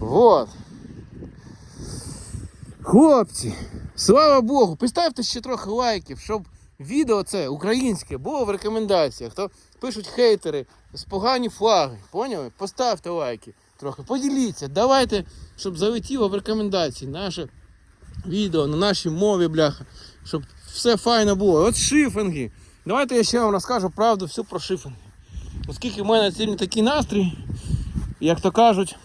Вот. Хлопці, слава Богу, поставте ще трохи лайків, щоб відео це українське було в рекомендаціях. То пишуть хейтери з погані флаги. Поняли? Поставте лайки трохи. Поділіться. Давайте, щоб залетіло в рекомендації наше відео на нашій мові, бляха. Щоб все файно було. От шифинги. Давайте я ще вам розкажу правду всю про шифинги. Оскільки в мене сьогодні такий настрій, як то кажуть,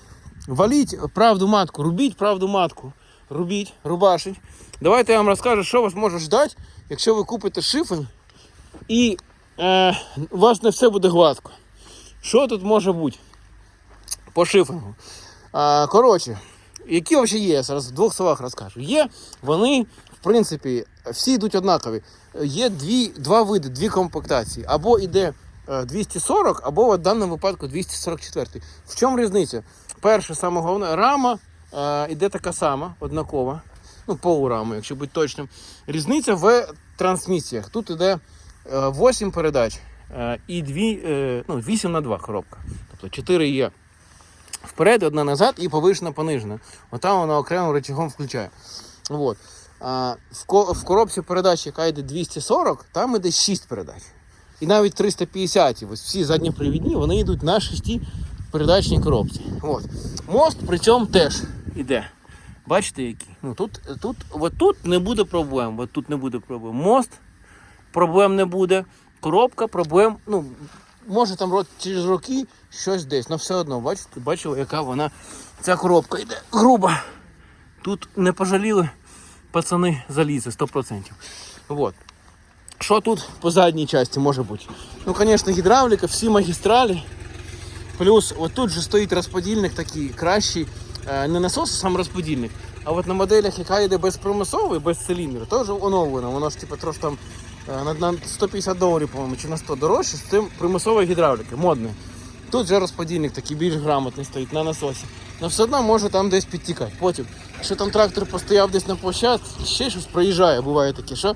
валіть правду матку, рубіть правду матку. Рубіть, рубашить. Давайте я вам розкажу, що вас може ждати, якщо ви купите шифінг і е, у вас не все буде гладко. Що тут може бути по шифінгу? А, коротше, які взагалі є, я зараз в двох словах розкажу. Є, вони, в принципі, всі йдуть однакові. Є дві, два види, дві комплектації. Або йде е, 240, або в даному випадку 244. В чому різниця? Перше, саме головне, рама е, іде така сама, однакова. Ну, полурама, якщо бути точним. Різниця в трансмісіях. Тут іде е, 8 передач е, і 2, е, ну, 8 на 2 коробка. Тобто 4 є вперед, одна назад і повишена понижена. Отам вона окремим рычагом включає. Вот. А, в, ко- в коробці передач, яка йде 240, там іде 6 передач. І навіть 350, ось всі задньопривідні, вони йдуть на 6 передачній коробці. От. Мост при цьому теж іде. Бачите, який? Ну, тут, тут, от тут не буде проблем. От тут не буде проблем. Мост проблем не буде. Коробка проблем. Ну, може там через роки щось десь. але все одно, бачите, бачили, яка вона. Ця коробка йде груба. Тут не пожаліли пацани залізе 100%. Вот. Що тут по задній часті може бути? Ну, звісно, гідравліка, всі магістралі. Плюс тут же стоїть розподільник такий кращий. Е, Не насос, а сам розподільник. А от на моделях, яка йде безпримусовий, без циліндру, теж оновлено. Воно ж типу трошки там е, на, на 150 доларів, по-моєму, чи на 100 дорожче, з тим примусової гідравліки, модне. Тут же розподільник такий більш грамотний стоїть на насосі. Але все одно може там десь підтікати. Потім, якщо там трактор постояв десь на площадці, ще щось проїжджає, буває таке, що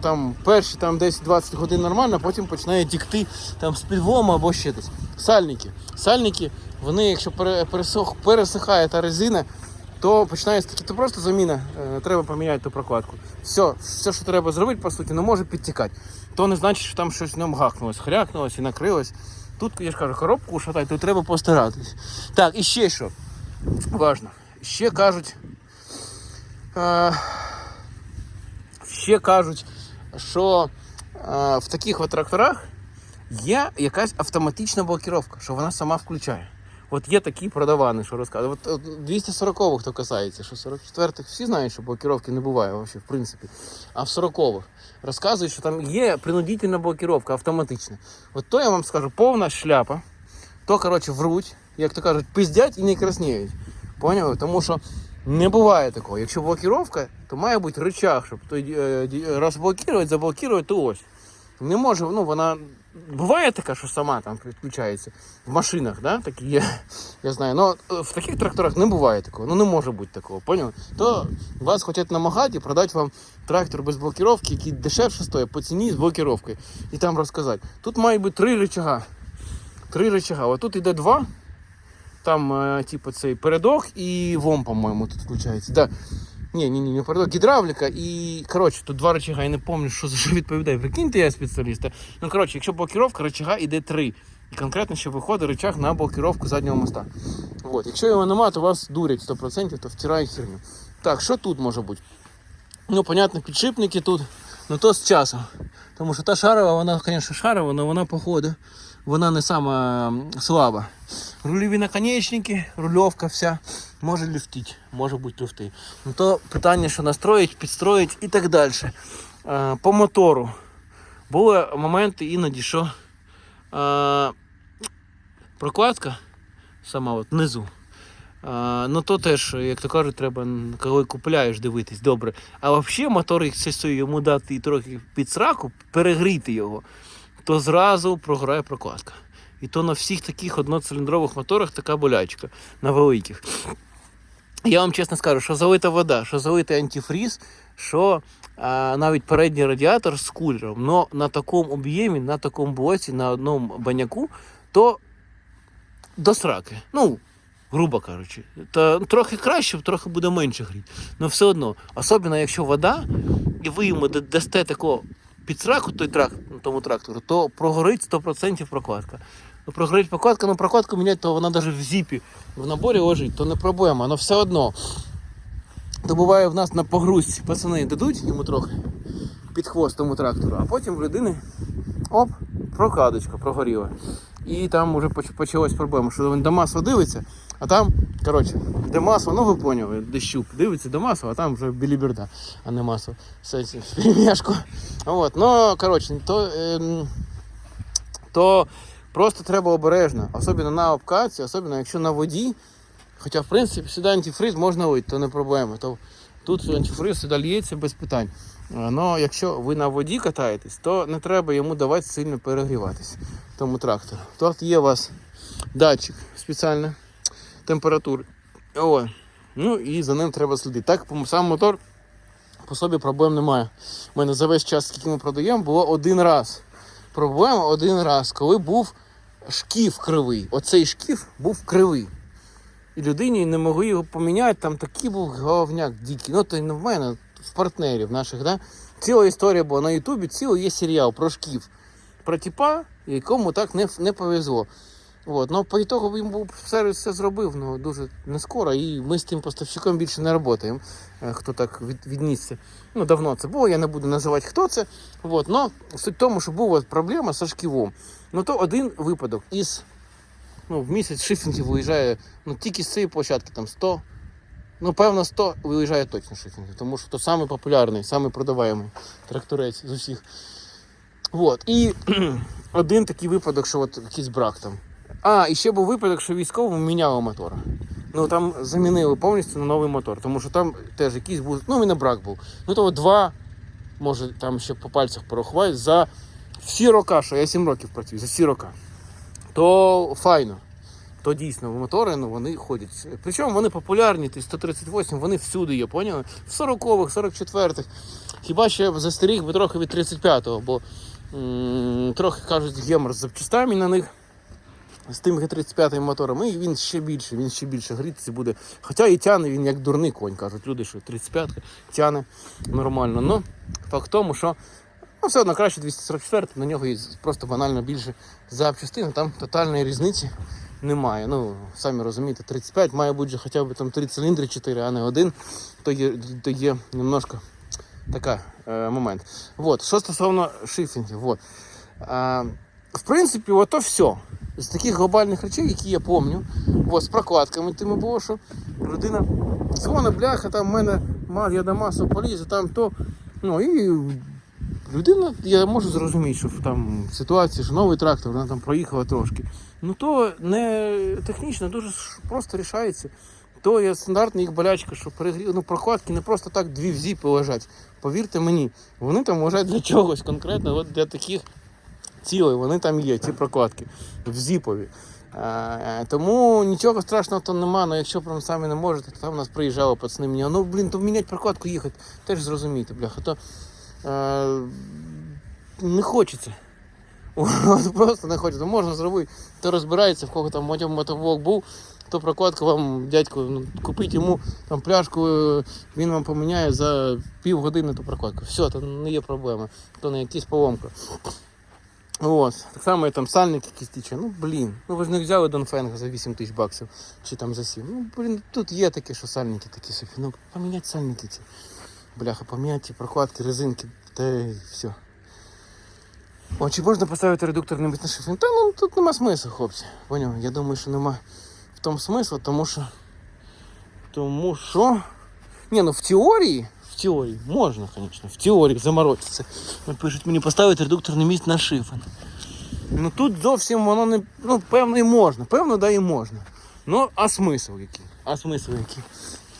там перші там десь 20 годин нормально, потім починає тікти там з підлому або ще десь. Сальники. Сальники, вони, якщо пересох, пересихає та резина, то починається такі, то просто заміна. Е, треба поміняти ту прокладку. Все, все, що треба зробити, по суті, не може підтікати. То не значить, що там щось в ньому гахнулось, хрякнулось і накрилось. Тут, я ж кажу, коробку ушатай, то треба постаратись. Так, і ще що важно. Ще кажуть. Е, ще кажуть, що е, в таких от тракторах є якась автоматична блокіровка, що вона сама включає. От є такі продавани, що розказують. От, от 240-х то касається, що 44-х всі знають, що блокіровки не буває вообще, в принципі. А в 40-х розказують, що там є принудительна блокіровка автоматична. От то я вам скажу, повна шляпа. То, коротше, вруть, як то кажуть, пиздять і не краснеють. Поняли? Тому що не буває такого. Якщо блокіровка, то має бути рычаг, щоб той, е, ді- розблокувати, заблокувати, то ось. Не може, ну вона буває така, що сама там підключається. В машинах, да, такі є, я знаю. Но е, в таких тракторах не буває такого. Ну не може бути такого, поняли? То вас хочуть намагати і продати вам трактор без блокіровки, який дешевше стоїть по ціні з блокіровкою. І там розказати. Тут має бути три рычага. Три рычага. От тут іде два. Там, е, типу, цей передок і ВОМ, по-моєму, тут включається. Да. Ні, ні, ні, не передок, гідравліка і. Коротше, тут два рычага, я не пам'ятаю, що за що відповідає. Прикиньте, я спеціаліст. а. Ну, коротше, якщо блокіровка, рычага іде три. І конкретно ще виходить рычаг на блокіровку заднього моста. От. Якщо його нема, то вас дурять 100%, то втирає херню. Так, що тут може бути? Ну, понятно, підшипники тут, ну то з часом. Тому що та шарова, вона, звісно, шарова, але вона походу, вона не сама слаба. Рульові наконечники, рульовка вся може люфтити, може бути люфти. Ну то питання, що настроїть, підстроїть і так далі. Е, по мотору. Були моменти іноді, що е, прокладка сама от внизу. А, ну то теж, як то кажуть, треба, коли купляєш, дивитись добре. А взагалі мотор, якщо йому дати трохи під сраку, перегріти його, то зразу програє прокладка. І то на всіх таких одноциліндрових моторах така болячка, на великих. Я вам чесно скажу, що залита вода, що залитий антифріз, що а, навіть передній радіатор з кулером, но на такому об'ємі, на такому блоці, на одному баняку, то до сраки. Ну, грубо кажучи. Та трохи краще, трохи буде менше гріти. Але все одно, особливо якщо вода, і ви йому дасте такого підсраку той трак, ну, тому трактору, то прогорить 100% прокладка. Ну, прогорить прокладка, ну прокладку міняти, то вона навіть в зіпі в наборі лежить, то не проблема, але все одно. То буває в нас на погрузці пацани дадуть йому трохи під хвост тому трактору, а потім в людини оп, прокладочка прогоріла. І там вже поч- почалась проблема, що він до масла дивиться, а там, коротше, де масло, ну ви поняли, де щуп дивиться до масла, а там вже біліберда, а не масло. Все це в перемішку. От, ну, коротше, то, ем, то просто треба обережно, особливо на обкатці, особливо якщо на воді. Хоча, в принципі, сюди антифриз можна лити, то не проблема. То тут антифриз сюди лється без питань. Але якщо ви на воді катаєтесь, то не треба йому давати сильно перегріватись тому трактору. Тут є у вас датчик спеціальний температури. О, ну і за ним треба слідити. Так, сам мотор по собі проблем немає. У мене за весь час, скільки ми продаємо, було один раз. Проблема один раз, коли був шкіф кривий. Оцей шкіф був кривий. І людині не могли його поміняти, там такий був головняк дикий. Ну, то не в мене, в партнерів наших, да? Ціла історія була на Ютубі, цілий є серіал про шкіф. Про тіпа, якому так не, не повезло. От. Ну, по ітогу він був сервіс все зробив, ну дуже не скоро, і ми з тим поставщиком більше не працюємо, е, хто так від, віднісся. Ну, давно це було, я не буду називати, хто це. От. Но суть в тому, що була проблема з шківом. Ну то один випадок із ну, в місяць шифінгів виїжджає ну, тільки з цієї площадки там 100. Ну, певно, 100 виїжджає точно шифінгів, тому що то самий популярний, самий продаваємий тракторець з усіх. От. І один такий випадок, що от якийсь брак там. А, і ще був випадок, що військовому міняли мотор. Ну там замінили повністю на новий мотор, тому що там теж якийсь був, ну і брак був. Ну то два, може там ще по пальцях порахувати, за всі роки, що я 7 років працюю, за всі роки. То файно. То дійсно мотори ну, вони ходять. Причому вони популярні, ті 138, вони всюди є, поняли? В 40-х, 44-х. Хіба б застеріг би трохи від 35-го, бо м, трохи кажуть гемор з запчастами на них. З тим Г35 мотором, і він ще більше, він ще більше грітися буде. Хоча і тяне він як дурний конь, кажуть люди, що 35 тяне нормально. Ну, факт в тому, що ну, все одно краще 244, на нього є просто банально більше запчастин, там тотальної різниці немає. Ну, самі розумієте, 35 має бути хоча б там 3 циліндри, 4, а не один, то є, то є немножко така е, момент. Вот. Що стосовно шифінгів, вот. А, в принципі, ото все. З таких глобальних речей, які я пам'ятаю, от, з прокладками тими було, що людина дзвонить, бляха, там в мене я до масу полізу, там то. Ну і людина, я можу зрозуміти, що там ситуація, що новий трактор, вона там проїхала трошки. Ну то не технічно, дуже просто рішається. То є стандартна їх болячка, що перегрів, ну, прокладки не просто так дві в зіпи лежать. Повірте мені, вони там лежать для чогось конкретно, от для таких цілей, вони там є, ці прокладки в зіпові. Е, тому нічого страшного то нема, але якщо прям самі не можете, то там у нас приїжджали пацани мені, ну блін, то міняти прокладку їхати, теж зрозумієте, бляха, то е, не хочеться. От Просто не хочеться. Можна зробити, то розбирається, в кого там мотоблок був, то прокладку вам, дядько, ну, купіть йому там пляшку, е, він вам поміняє за півгодини ту прокладку. Все, то не є проблема, то не якісь поломка. От. Так само і там сальник якийсь. Ну блін. Ну ви ж не взяли Донфенга за 8 тисяч баксів чи там за 7. Ну блін, тут є таке, що сальники такі собі. Ну поміняти сальники ці. Бляха, поміняти прокладки, резинки, та й все. О, чи можна поставити редуктор на шифінг? Та ну тут нема смислу, хлопці. Поняв? Я думаю, що нема в тому смислу, тому що. Тому що. Ні, ну в теорії, в теорії, можна, звісно, в теорії заморочитися. Пишуть мені поставити редукторний міст на шифен. Ну тут зовсім воно не. Ну, певно, і можна. Певно, да і можна. Ну, а смисл який? А смисл який?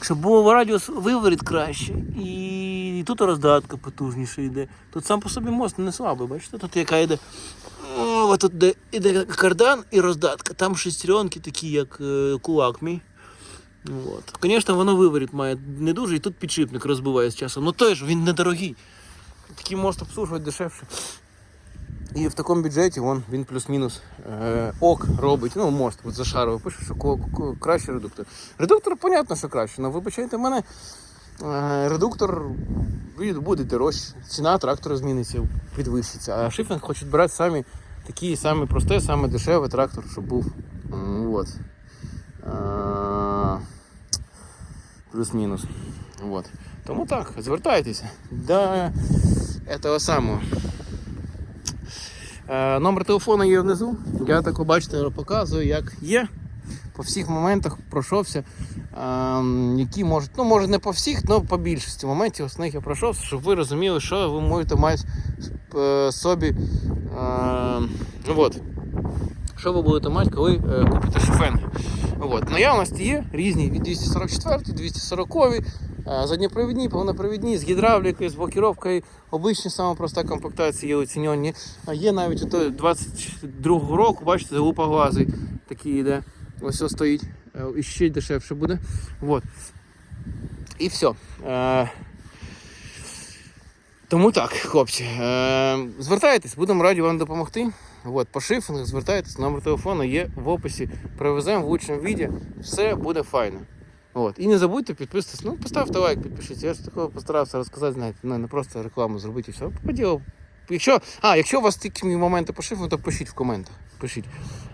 Щоб було радіус виворіт краще, і тут роздатка потужніше йде. Тут сам по собі мост не слабий, бачите? Тут яка йде. О, тут де іде кардан і роздатка. Там шестеренки такі, як е, кулак мій. От. Звісно, воно виворіт має не дуже, і тут підшипник розбиває з часом. Ну теж він недорогий. Такий мост обслужувати дешевше. І в такому бюджеті вон, він плюс-мінус е, ок робить. Ну, мост от за шаровий пише, що краще редуктор. Редуктор, понятно, що краще, але вибачайте мене, е, редуктор буде дорожче. Ціна трактора зміниться, підвищиться. А шифінг хочуть брати самі такі самі просте, саме дешевий трактор, щоб був. Е, Плюс-мінус. Вот. Тому так, звертайтеся до этого самого. Е, номер телефону є внизу. Я так бачите, показую, як є. По всіх моментах пройшовся. Е, які можуть, ну може не по всіх, але по більшості моментів основних я пройшовся, щоб ви розуміли, що ви можете мати е, собі. Е, от. Що ви будете мати, коли е, купите шифенги. От. Наявності є різні від 244, 240, е, задньопровідні, повнопровідні, з гідравлікою, з блокіровкою, обичні саме проста комплектація є оцінені. А є навіть ото 22 року, бачите, лупоглазий такий йде. Ось ось стоїть. Е, І ще дешевше буде. От. І все. Тому так, хлопці. Звертайтесь, будемо раді вам допомогти. От, по шифрингу звертайтесь, номер телефону є в описі. Привеземо в лучшому віді, все буде файно. От. І не забудьте підписатись. Ну, поставте лайк, підпишіться. Я ж такого постарався розказати, знаєте, ну, не просто рекламу зробити і все. По. Якщо, а, якщо у вас такі моменти по шифру, то пишіть в коментах. Пишіть.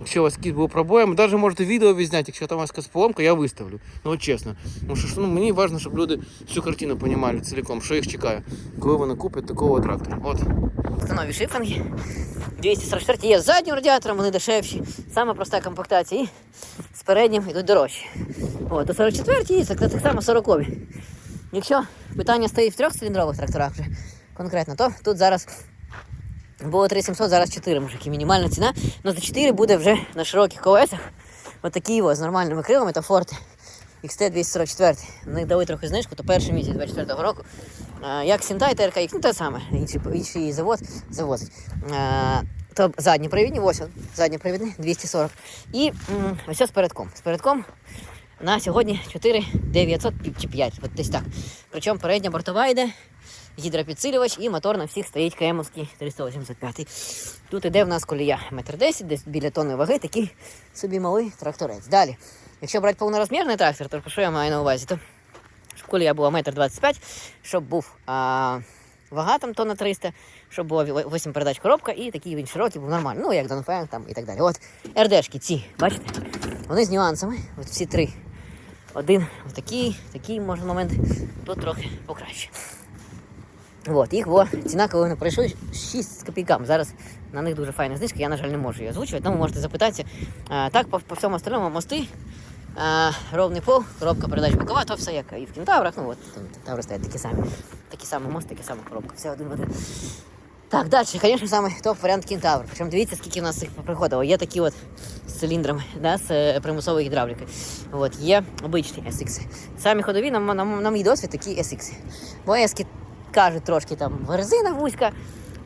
Якщо у вас якісь були проблеми, навіть можете відео відзняти, якщо там у вас якась поломка, я виставлю. Ну от чесно. Тому що ну, мені важливо, щоб люди всю картину розуміли цілком, що їх чекає, коли вони куплять такого трактора. От. Нові шифинги. 244 є з заднім радіатором, вони дешевші. Саме проста комплектація. І з переднім йдуть дорожчі. От, до 44 є, так, само 40 Якщо питання стоїть в трьохциліндрових тракторах вже конкретно, то тут зараз було 3700, зараз 4 мужики. Мінімальна ціна. але за 4 буде вже на широких колесах. Отакі ось з нормальними крилами та форти. XT244. На них дали трохи знижку, то перший місяць 24-го року. Як Сінтай та RKX, ну те саме, інший, інший завод завозить. То задні провідні, ось он, задні провідні 240. І ось з передком. З передком на сьогодні 4900 чи 5, от десь так. Причому передня бортова йде, гідропідсилювач і мотор на всіх стоїть КМовський 385. Тут іде в нас колія 1,10 м, десь біля тонни ваги, такий собі малий тракторець. Далі. Якщо брати повнорозмірний трактор, то що я маю на увазі? То щоб колія була 1,25 м, щоб був а, вага там тонна 300, щоб було 8 передач коробка і такий він широкий був нормальний. Ну, як Донфен там і так далі. От РДшки ці, бачите? Вони з нюансами. От всі три. Один такий, такий може момент, тут трохи покраще. От, їх було ціна, вони пройшли 6 з копійками. Зараз на них дуже файна знижка, я, на жаль, не можу її озвучувати, тому можете запитатися. Так, по, по всьому остальному мости, ровний пол, коробка передач бокова, то все як і в кентаврах. Ну от там кентаври стоять такі самі. Такі самі мости, такі сама коробка. Все один в один. Так, далі, звісно, саме топ-варіант кентавр. Причому дивіться, скільки в нас їх приходило. Є такі от з циліндрами, да, з е, примусовою гідравлікою. От, є обичні SX. Самі ходові, нам, нам, нам і досвід такі SX. Бо S кажуть трошки там резина вузька,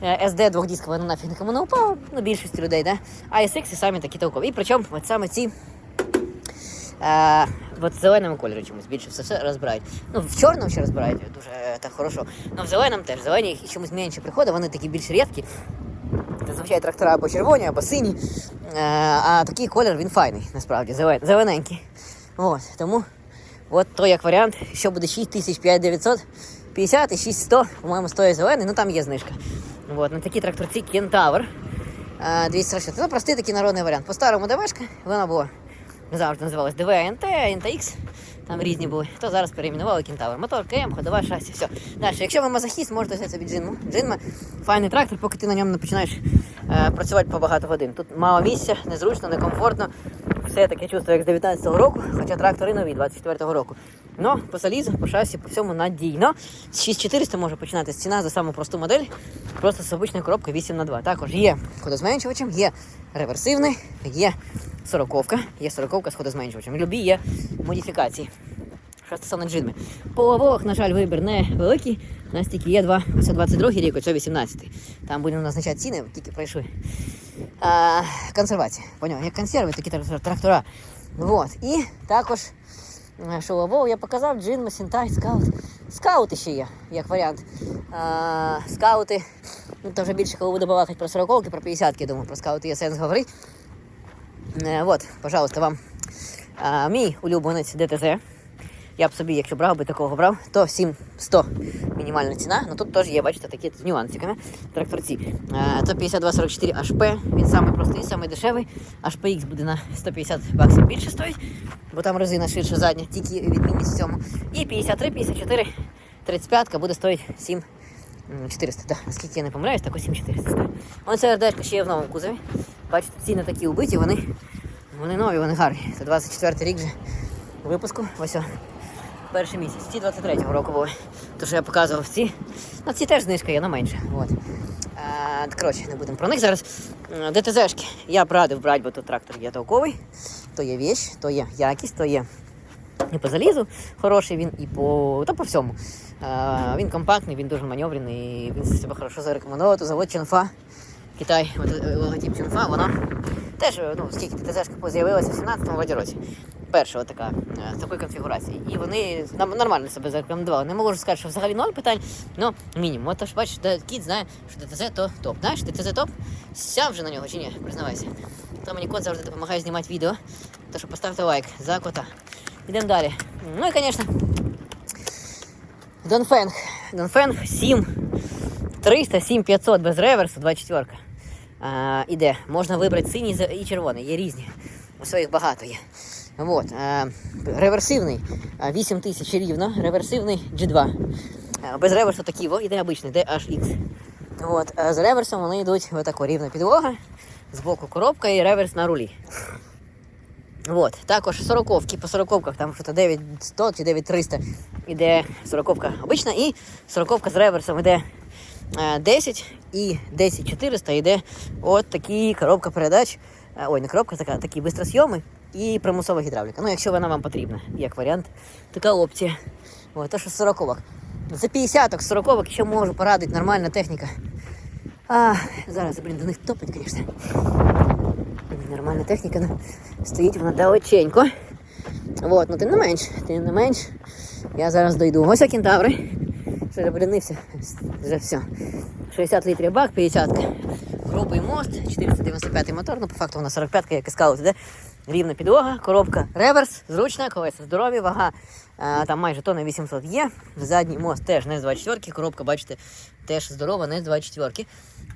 е, SD двохдіскова, ну нафіг нікому не упав, ну більшості людей, да? а SX самі такі толкові. І причому от саме ці е, от зеленому кольорі чомусь більше все, все розбирають. Ну, в чорному ще розбирають дуже е, так хорошо. Ну в зеленому теж. Зелені їх чомусь менше приходить, вони такі більш рідкі. Зазвичай трактора або червоні, або сині. Е, а такий колір він файний, насправді, зелен, зелененький. От, тому от то як варіант, що буде 6950 і 6100, по-моєму, стоїть зелений, ну там є знижка. От, на такі тракторці Кентавр. Е, 240. Це простий такий народний варіант. По старому ДВшка, вона була завжди називалась ДВ НТ, НТХ, там різні були. То зараз перейменували Кентавр. Мотор, КМ, ходова, шасі, все. Далі, якщо ви мазохіст, можете взяти собі джинму. Джинма файний трактор, поки ти на ньому не починаєш е, працювати по багато годин. Тут мало місця, незручно, некомфортно. Все таке чувство, як з 19-го року, хоча трактори нові, 24-го року. Ну, по залізу, по шасі, по всьому надійно. З 6400 може починатися ціна за саму просту модель, просто з обичною коробкою 8 на 2 Також є ходозменшувачем, є реверсивний, є сороковка, є сороковка з ходозменшувачем. Любі є модифікації. Що стосовно джинми. По лавових, на жаль, вибір не великий. У нас тільки є два. Це 22 рік, це 18 Там будемо назначати ціни, тільки пройшли. А, консервація. Поняв, як консерви, такі трактора. Вот. І також, е, що лавов я показав, джин, Масінтай, скаут. Скаути ще є, як варіант. А, скаути Ну, то вже більше коли буду балакати про 40 про 50 я думаю, про скаути є сенс говорити. Е, от, пожалуйста, вам а, мій улюбленець ДТЗ. Я б собі, якщо брав би такого брав, то 7100 мінімальна ціна. Ну тут теж є, бачите, такі з нюансиками. Тракторці. Це 5244 HP. Він самий простий, самий дешевий. HPX буде на 150 баксів більше стоїть, бо там резина ширше задня, тільки відмінність в цьому. І 53, 54, 35 буде стоїть 7 м, 400, да. Наскільки я не помиляюсь, так ось 7400 стоїть. Ось ця РДшка ще є в новому кузові. Бачите, ціни такі убиті, вони, вони нові, вони гарні. Це 24 рік вже випуску. Ось. Перший місяць. Ці 23-го року були. То, що я показував ці. Ну, ці теж знижка є, але менше. От. А, коротше, не будемо про них зараз. ДТЗшки. Я б радив брати, бо тут трактор є толковий. То є віч, то є якість, то є і по залізу хороший він, і по, та по всьому. А, він компактний, він дуже маневрений, він себе хорошо зарекомендував. То завод Ченфа, Китай, от, е, логотип Ченфа, воно теж, е, ну, скільки ТТЗшка з'явилася в 17-му році. Перша така, е, такої конфігурації. І вони нормально себе зарекомендували. Не можу сказати, що взагалі ноль питань, але мінімум. От ж бачиш, кіт знає, що ДТЗ то топ. Знаєш, ДТЗ топ? Сяв вже на нього чи ні? Признавайся. То мені кот завжди допомагає знімати відео. То що поставте лайк за кота. Йдемо далі. Ну і, звісно, Донфенг. Донфенг 7 300, 7 500 без реверсу, 24. А, іде. Можна вибрати синій і червоний, є різні. У своїх багато є. Вот. А, реверсивний а, 8 тисяч рівно, реверсивний G2. А, без реверсу такий, во, іде обичний, DHX. Вот. А з реверсом вони йдуть отако рівна підлога, збоку коробка і реверс на рулі. Вот. Також сороковки по сороковках, там що-то 9100 чи 9300 іде сороковка обична, і сороковка з реверсом іде 10 і 10400 йде от такі коробка передач. Е, Ой, не коробка, така, такі бистросйоми і примусова гідравліка. Ну, якщо вона вам потрібна, як варіант, така опція. От, то що з сороковок. За 50 сороковок ще можу порадити нормальна техніка. А, зараз, блін, до них топить, звісно. Нормальна техніка ну, стоїть вона далеченько. Вот, ну тим не менш, тим не менш. Я зараз дойду. Ось кентаври. Що я блінився. Вже все. 60 літрів бак, 50 Грубий мост, 495 мотор, ну по факту вона 45 як і іде. Рівна підлога, коробка реверс, зручна, колеса здорові, вага а, там майже тонна 800 є. Задній мост теж не з 24 коробка, бачите, теж здорова, не з 24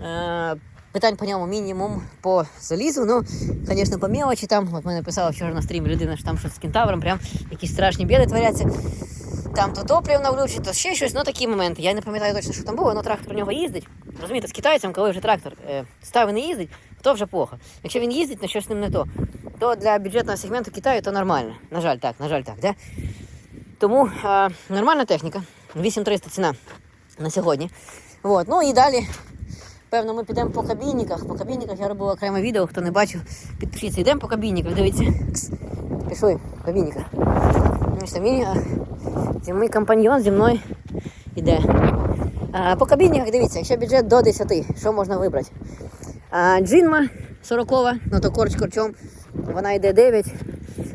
Е, Питань по ньому мінімум по залізу. Ну, звісно, по мелочі там. От мене писала вчора на стрімі людина, що там щось з кентавром, прям якісь страшні біди творяться. Там то топливо влучить, то ще щось, ну такі моменти. Я не пам'ятаю точно, що там було, але трактор у нього їздить. Розумієте, з китайцем, коли вже трактор е, став і не їздить, то вже плохо. Якщо він їздить, на щось з ним не то, то для бюджетного сегменту Китаю то нормально. На жаль, так, на жаль, так. Да? Тому е, нормальна техніка. 8300 ціна на сьогодні. Вот. Ну і далі Певно, ми підемо по кабінниках. По кабінниках я робив окреме відео, хто не бачив, підпишіться. Йдемо по кабінниках, дивіться. Пішли по кабінниках. Мій, це мій компаньйон зі мною йде. А, по кабінниках дивіться, якщо бюджет до 10, що можна вибрати? А, джинма 40, ну то корч корчом. Вона йде 9,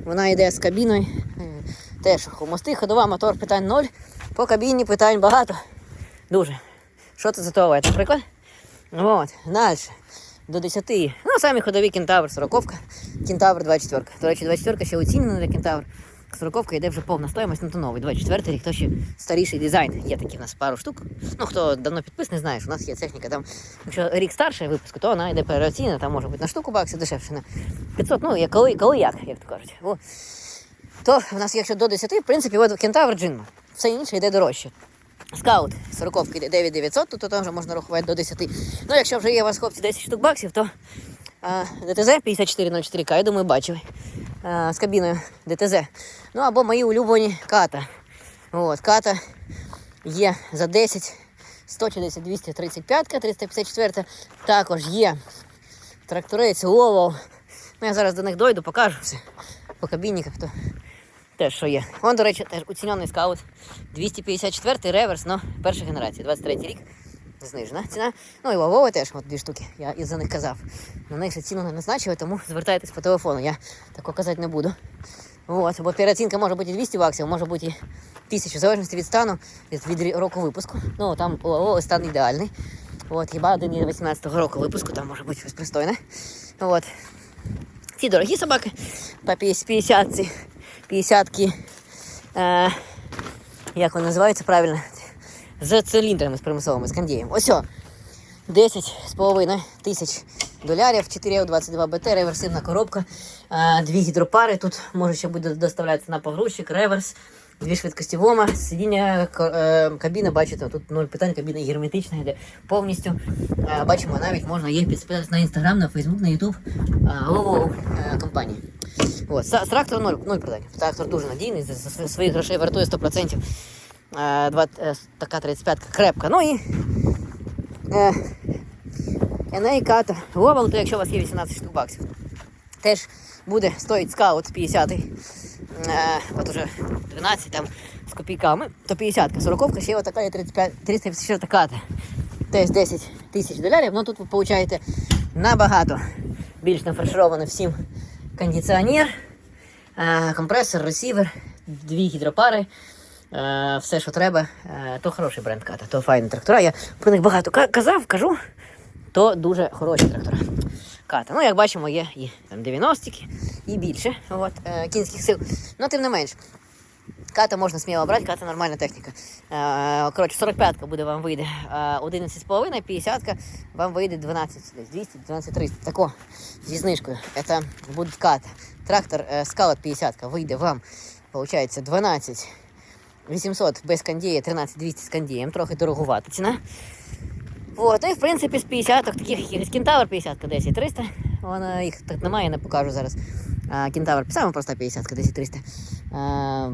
вона йде з кабіною. Е, Теж хомости, ходова, мотор, питань 0. По кабіні питань багато. Дуже. Що це за туалет, наприклад? Вот, далі. До 10. Ну, самі ходові кентавр, 40, кентавр 24. До речі, 24 ще оцінена для кентавр. 40 йде вже повна стоїмость, ну то новий. 24 рік, то ще старіший дизайн. Є такі в нас пару штук. Ну, хто давно підписаний, знає, що у нас є техніка. Там, якщо рік старший випуску, то вона йде переоцінена, там може бути на штуку баксів дешевше на 500, ну, як коли, коли як, як то кажуть. О. То в нас, якщо до 10, в принципі, от кентавр джинма. Все інше йде дорожче. Скаут 40 йде 9900, то теж можна рахувати до 10. Ну, якщо вже є у вас хлопці 10 штук баксів, то а, ДТЗ 5404К, я думаю, бачили. А, з кабіною ДТЗ. Ну або мої улюблені ката. От, ката є за 10, 100 чи 10, 235, 354. Також є тракторець Ловол. Ну, я зараз до них дойду, покажу все по кабінниках. То Теж що є. Вон, до речі, теж уцінений скаут. 254 реверс, ну, перша генерація, 23 рік. Знижена ціна. Ну і Вовови теж, от дві штуки. Я із за них казав. На них ще ціну не назначили, тому звертайтесь по телефону. Я такого казати не буду. От, бо переоцінка може бути і 200 баксів, може бути і 1000, в залежності від стану, від, від року випуску. Ну там у Вовови стан ідеальний. От, хіба один 18-го року випуску, там може бути щось пристойне. От. Ці дорогі собаки по 50 50 е, як вони називаються правильно? З циліндрами з примусовими, з кондієм. Ось о, 10 з половиною тисяч долярів, 4 22 БТ, реверсивна коробка, дві гідропари. Тут може ще буде доставлятися на погрузчик, реверс, дві швидкості вома, сидіння, е, кабіна, бачите, тут ноль питань, кабіна герметична, йде повністю. Бачимо, навіть можна є підписатися на інстаграм, на фейсбук, на ютуб голову е, компанії. От, з, трактором ноль, ноль питань. Трактор дуже надійний, за своїх грошей вартує 100%. Е, е, така 35 крепка. Ну і е, Еней ката. Глобал, то якщо у вас є 18 штук баксів. Теж буде стоїть скаут 50 е, от уже 12 там з копійками, то 50 40 ще отака є 35, 354 ката. Теж 10 тисяч доларів, ну тут ви получаєте набагато більш нафарширований всім кондиціонер, компресор, ресівер, дві гідропари. Е, все, що треба, е, то хороший бренд ката, то файні трактора. Я про них багато казав, кажу, то дуже хороші трактора. Ката. Ну, як бачимо, є і 90-ки, і більше от, е, кінських сил. Ну, тим не менш, ката можна сміло брати, ката нормальна техніка. Коротше, 45-ка буде вам вийде е, 11,5, 50-ка вам вийде 12, 200, 12, 300. Тако, зі знижкою. Це буде ката. Трактор е, Scout 50 вийде вам, виходить, 12 800 без кондея, 13 200 з кондеєм, трохи дороговата ціна. Вот, ну і в принципі з 50 таких якихось кентавр 50 10 300. Вона їх так немає, не покажу зараз. А, кентавр саме проста 50 10 300. А,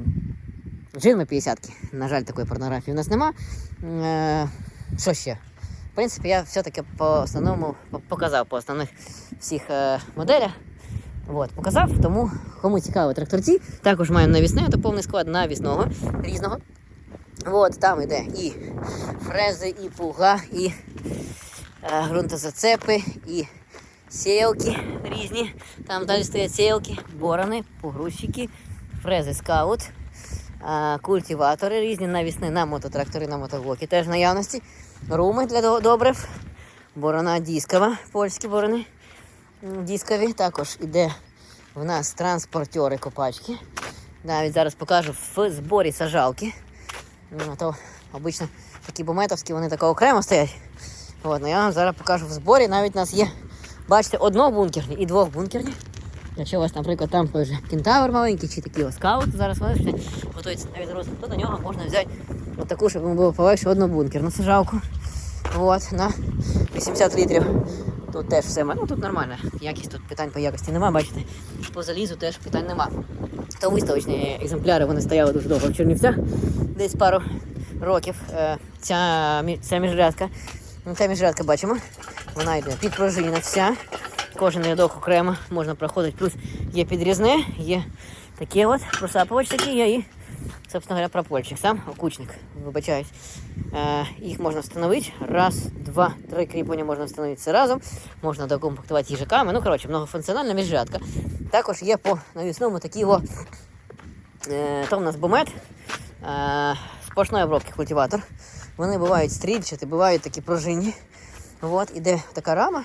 Джинми 50 На жаль, такої порнографії у нас нема. Е, що ще? В принципі, я все-таки по основному показав по основних всіх е, моделях. От, показав, тому кому цікаво тракторці, також маємо навісне, то повний склад навісного різного. От, там іде і фрези, і пуга, і е, ґрунтозацепи, і сіялки різні. Там далі стоять сіялки, борони, погрузчики, фрези скаут, е, культиватори різні, навісні на мототрактори, на мотоблоки теж наявності. Руми для добрив, борона дискова, польські борони дискові. Також іде в нас транспортери копачки. Навіть зараз покажу в зборі сажалки. Ну, то обично такі буметовські, вони тако окремо стоять. От, ну я вам зараз покажу в зборі. Навіть у нас є, бачите, однобункерні і двохбункерні. Якщо у вас, наприклад, там той же кентавр маленький чи такий скаут, зараз бачите, готується навіть розвиток, то до нього можна взяти таку, щоб йому було полегше однобункерну сажалку. От, на 80 літрів. Тут теж все ну тут нормально. Якість тут питань по якості нема, бачите. По залізу теж питань нема. То виставочні екземпляри вони стояли дуже довго в Чернівцях, десь пару років. Е, Ця, ця міжрядка. Ну, Ця міжрядка бачимо. Вона йде підпружинена вся. Кожен рядок окремо можна проходити. Плюс є підрізне, є таке от, просапувач такий є і, собственно говоря, пропольчик. Сам окучник, вибачаюсь. Е, їх можна встановити. Раз, два, три кріплення можна встановити все разом. Можна докомплектувати їжаками. Ну, коротше, многофункціональна міжрядка. Також є по навісному такі о, е, то в нас бумет, е, сплошної обробки культиватор. Вони бувають стрільчаті, бувають такі пружинні. От, іде така рама.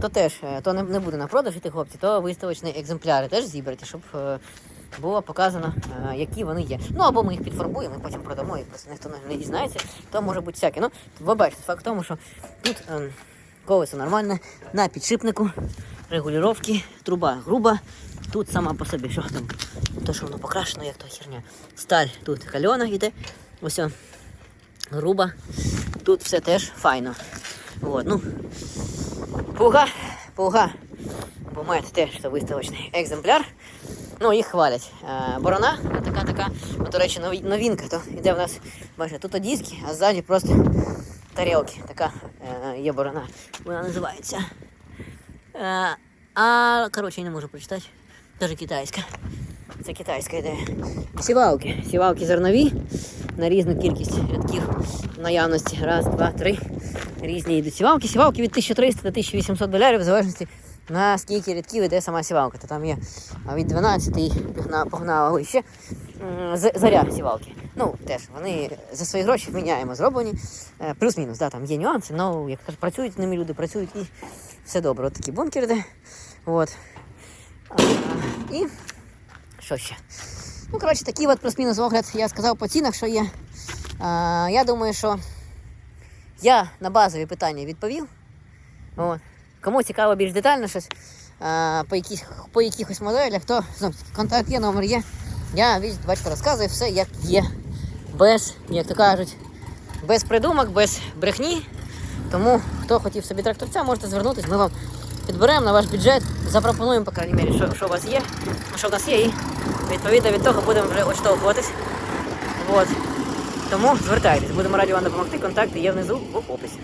То теж е, то не, не буде на продаж іти, хлопці, то виставочні екземпляри теж зібраті, щоб е, було показано, е, які вони є. Ну або ми їх підфарбуємо, і потім продамо, і просто ніхто не, дізнається, то може бути всяке. Ну, ви бачите, факт в тому, що тут е, колесо нормальне, на підшипнику, регулювання, труба груба. Тут сама по собі, що там, то що воно покрашено, як то херня. Сталь тут кальона йде. Ось груба. Тут все теж файно. От, ну, Пуга, пуга. Бумет теж виставочний екземпляр. Ну, їх хвалять. Е, борона, така така. Ну, до речі, новинка. То йде в нас, бачите, тут диски, а ззаді просто тарілки. Така е, є борона. Вона називається. Е, а, коротше, я не можу прочитати. Теж китайська. Це китайська йде. Сівалки. Сівалки зернові на різну кількість рядків наявності. Раз, два, три. Різні йдуть сівалки. Сівалки від 1300 до 1800 доларів, в залежності на скільки рядків йде сама сівалка. То там є від 12 і погна- погнала вище. м, заря сівалки. Ну, теж вони за свої гроші міняємо зроблені. Е, Плюс-мінус, да, там є нюанси, але як кажуть, працюють ними люди, працюють і все добре. От такі бункери, де. От. А, і що ще? Ну, коротше, такий от плюс-мінус огляд. Я сказав по цінах, що є. А, я думаю, що я на базові питання відповів. От. Кому цікаво більш детально щось а, по, яких, по якихось моделях, то контакт є, номер є. Я бачите, розказую все як є. Без, як то кажуть, без придумок, без брехні. Тому хто хотів собі тракторця, можете звернутися, ми вам підберемо на ваш бюджет, запропонуємо, по крайній мірі, що, що у вас є, що в нас є, і відповідно від того будемо вже відштовхуватись. От. Тому звертайтесь, будемо раді вам допомогти. Контакти є внизу в описі.